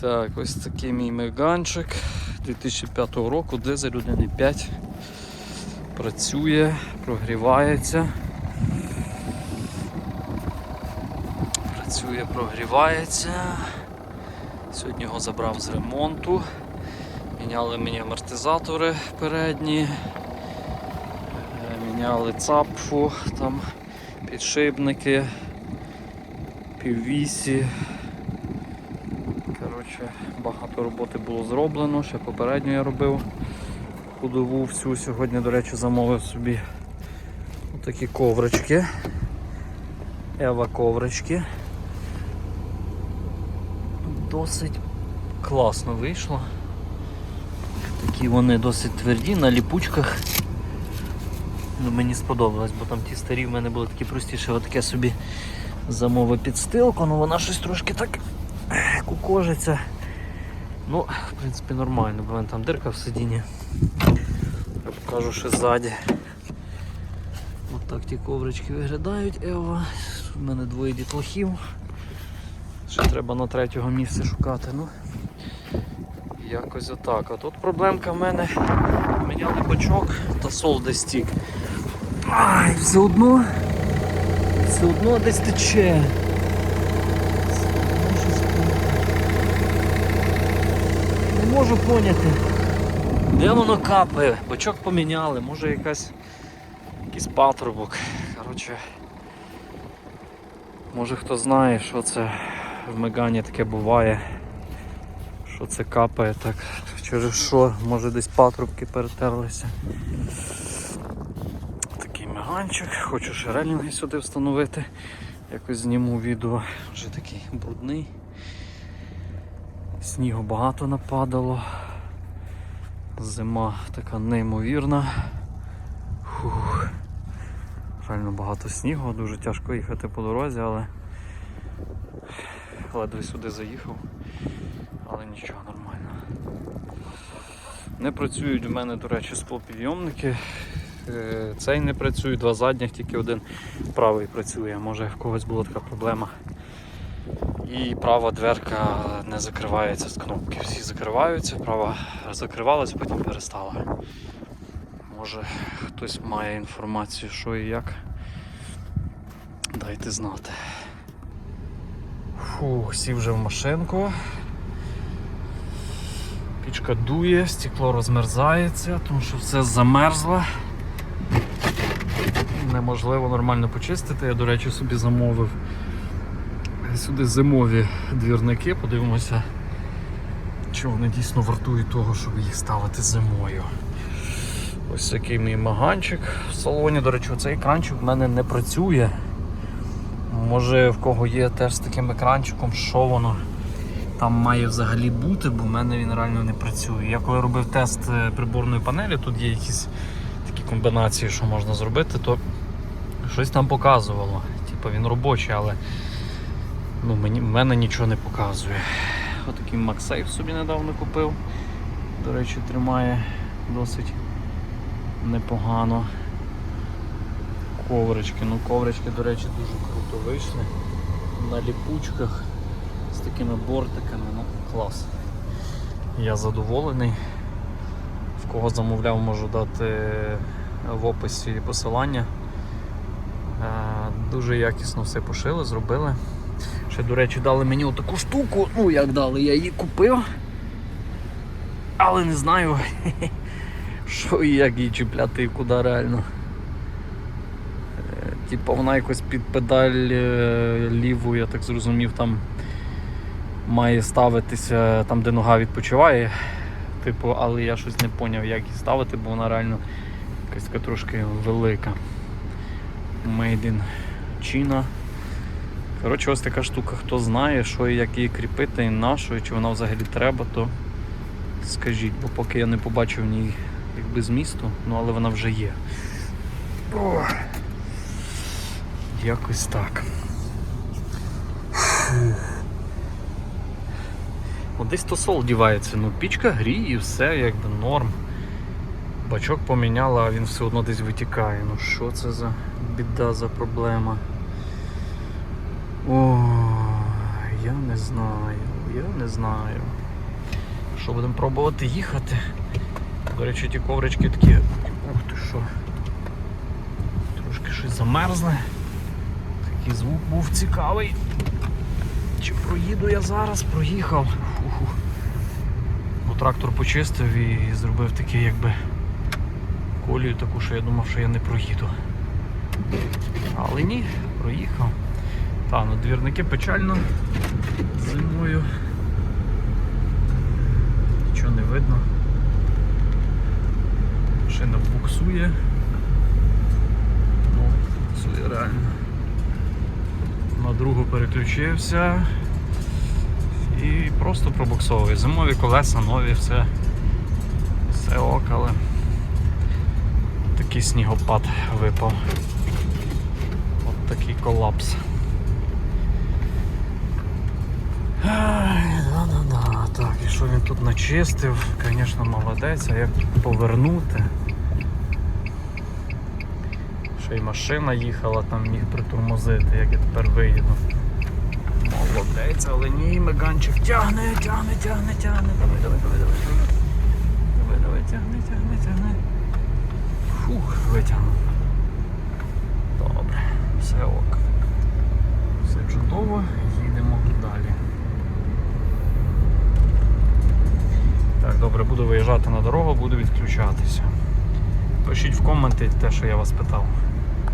Так, ось такий мій меганчик 2005 року, дизель 1.5. Працює, прогрівається. Працює, прогрівається. Сьогодні його забрав з ремонту. Міняли мені амортизатори передні. Е, Міняли цапфу, там підшипники, піввісі. Коротше, багато роботи було зроблено, ще попередньо я робив ходову всю. Сьогодні, до речі, замовив собі такі коврички. Ева коврички. Досить класно вийшло. Такі вони досить тверді на ліпучках. Ну, мені сподобалось, бо там ті старі в мене були такі простіші, отаке собі замовив підстилку, ну вона щось трошки так кукожиться. Ну, в принципі, нормально, бо там дирка в сидінні. Я покажу ще ззаді. От так ті коврички виглядають, Ева. У мене двоє дітлахів. Ще треба на третього місця шукати. Ну, якось отак. А тут проблемка в мене. Міняли бачок та сол десь стік. Ай, все одно. Все одно десь тече. Все одно щось Не можу поняти. Де воно капає? Бачок поміняли, може якась якийсь патрубок. Коротше. Може хто знає, що це в Мегані таке буває. Що це капає так. Через що, може десь патрубки перетерлися. Такий меганчик, хочу ще релінги сюди встановити. Якось зніму відео, вже такий брудний. Снігу багато нападало. Зима така неймовірна. Фух. Реально багато снігу, дуже тяжко їхати по дорозі, але ледве сюди заїхав. Але нічого, нормально. Не працюють у мене, до речі, склопідйомники. Е, Цей не працює, два задніх, тільки один правий працює. Може в когось була така проблема. І права дверка не закривається з кнопки. Всі закриваються, права закривалась, потім перестала. Може хтось має інформацію, що і як. Дайте знати. Фу, сів вже в машинку. Пічка дує, стекло розмерзається, тому що все замерзло. Неможливо нормально почистити. Я, до речі, собі замовив сюди зимові двірники, подивимося, чи вони дійсно вартують того, щоб їх ставити зимою. Ось такий мій маганчик в салоні. До речі, цей екранчик в мене не працює. Може в кого є теж з таким екранчиком, що воно там має взагалі бути, бо в мене він реально не працює. Я коли робив тест е, приборної панелі, тут є якісь такі комбінації, що можна зробити, то щось там показувало. Типу він робочий, але ну, мені, мене нічого не показує. Отакий MagSafe собі недавно купив. До речі, тримає досить непогано. Коврички. Ну коврички, до речі, дуже круто вийшли. На ліпучках з такими бортиками, ну клас. Я задоволений. В кого замовляв, можу дати в описі посилання. Е, Дуже якісно все пошили, зробили. Ще, до речі, дали мені отаку штуку, ну як дали, я її купив. Але не знаю, що і як її чіпляти і куди реально. Е, Типа вона якось під педаль е, ліву, я так зрозумів, там має ставитися там, де нога відпочиває. Типу, але я щось не зрозумів, як її ставити, бо вона реально якась така трошки велика. Made in China. Коротше, ось така штука. Хто знає, що і як її кріпити, і на що, і чи вона взагалі треба, то скажіть, бо поки я не побачив в ній якби змісту, ну але вона вже є. О, якось так. От десь то сол дівається, ну пічка гріє все, якби норм. Бачок поміняла, а він все одно десь витікає. Ну що це за біда за проблема? О, я не знаю, я не знаю. Що будемо пробувати їхати. До речі, ті коврички такі. Ух ти що. Трошки щось замерзле. Такий звук був цікавий. Чи проїду я зараз? Проїхав. Фу-ху. Бо трактор почистив і зробив такий якби колію таку, що я думав, що я не проїду. Але ні, проїхав. Та, ну двірники печально зимою. Нічого не видно. Машина буксує. Ну, буксує реально. На другу переключився і просто пробуксовує. Зимові колеса нові, все, все ок, але такий снігопад випав. От такий колапс. Ай, Да-да-да. Так, і що він тут начистив, звісно, молодець, а як повернути? Ще й машина їхала, там міг притормозити, як я тепер виїду. Молодець, але ні, меганчик тягне, тягне, тягне, тягне. Давай, давай, давай, давай, давай. Давай, давай, тягне, тягне, тягне. Фух, витягнув. Добре, все ок. Все чудово, їдемо далі. Так, добре, буду виїжджати на дорогу, буду відключатися. Пишіть в коменти те, що я вас питав.